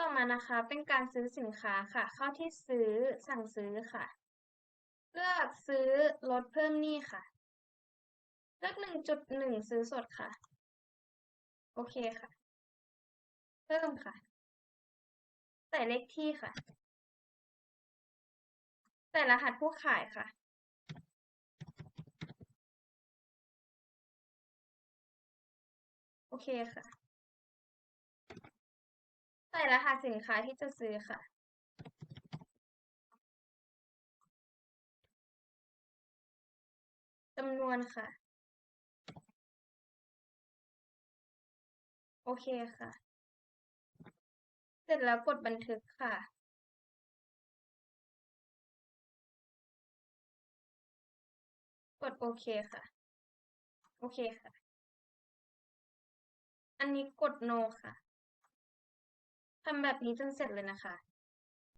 ต่อมานะคะเป็นการซื้อสินค้าค่ะเข้าที่ซื้อสั่งซื้อค่ะ เลือกซื้อลดเพิ่มหนี้ค่ะ เลือกหนึ่งจุดหนึ่งซื้อสดค่ะ โอเคค่ะ เพิ่มค่ะ ใส่เลขที่ค่ะ ใส่รหัสผู้ขายค่ะโอเคค่ะ ส่รหัสสินค้าที่จะซื้อค่ะ จำนวนค่ะ โอเคค่ะ เสร็จแล้วกดบันทึกค่ะกดโอเคค่ะ โอเคค่ะ อันนี้กด no ค่ะ ทำแบบนี้จนเสร็จเลยนะคะ